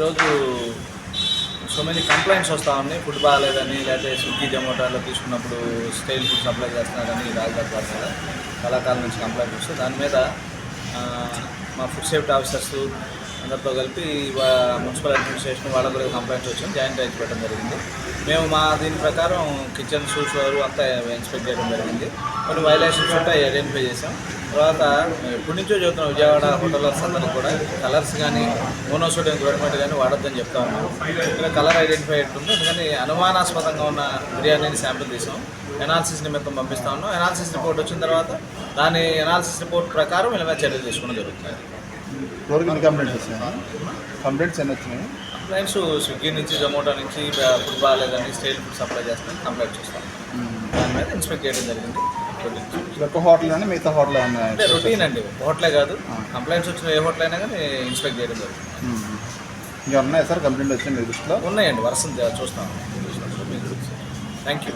ఈరోజు so many complaints వస్తూ ఉన్నాయి. ఫుడ్ బాగాలేదని లేకపోతే స్విగ్గీ జొమాటోలో తీసుకున్నప్పుడు స్టైల్ ఫుడ్ సప్లై చేస్తున్నారని రాజధాని వారి మీద కళాకారుల నుంచి కంప్లైంట్ వస్తుంది. దాని మీద మా ఫుడ్ సేఫ్టీ ఆఫీసర్స్ అందరితో కలిపి మున్సిపల్ అడ్మినిస్ట్రేషన్ వాళ్ళకు కూడా కంప్లైంట్స్ వచ్చాం జాయింట్ రైజ్ పెట్టడం జరిగింది. మేము మా దీని ప్రకారం కిచెన్ షూస్ వారు అంతా ఇన్స్పెక్ట్ చేయడం జరిగింది. కొన్ని వైలేషన్స్ ఉంటాయి ఐడెంటిఫై చేసాం తర్వాత ఇప్పటి నుంచో చెబుతున్నాం విజయవాడ హోటల్స్ అందరికీ కూడా కలర్స్ కానీ మోనోసోడియం గ్లూటమేట్ కానీ వాడొద్దని చెప్తా ఉన్నాం ఇక్కడ కలర్ ఐడెంటిఫై ఉంటుంది ఎందుకంటే అనుమానాస్పదంగా ఉన్న బిర్యానీని శాంపిల్ తీసాం. ఎనాలిసిస్ నిమిత్తం పంపిస్తా ఉన్నాం. ఎనాలిసిస్ రిపోర్ట్ వచ్చిన తర్వాత దాని ఎనాలిసిస్ రిపోర్ట్ ప్రకారం ఇలా చర్యలు తీసుకోవడం జరుగుతుంది. ఎవరికి ఎన్ని కంప్లైంట్స్ వచ్చినాయి? కంప్లైంట్స్ ఎన్ని వచ్చినాయి? కంప్లైంట్స్ స్విగ్గీ నుంచి జొమాటో నుంచి ఫుడ్ బాగాలేదని స్టేట్ ఫుడ్ సప్లై చేస్తాం కంప్లైంట్స్ వస్తాం దాని మీద ఇన్స్పెక్ట్ చేయడం జరిగింది. ఒక హోటల్ అని మిగతా హోటల్ ఉన్నాయి రొటీన్ అండి హోటలే కాదు. కంప్లైంట్స్ వచ్చిన ఏ హోటల్ అయినా కానీ ఇన్స్పెక్ట్ చేయడం జరుగుతుంది. ఇంకా ఉన్నాయా సార్? కంప్లైంట్ వచ్చింది మీ దృష్టిలో? ఉన్నాయండి వర్షం చూస్తాం. Thank you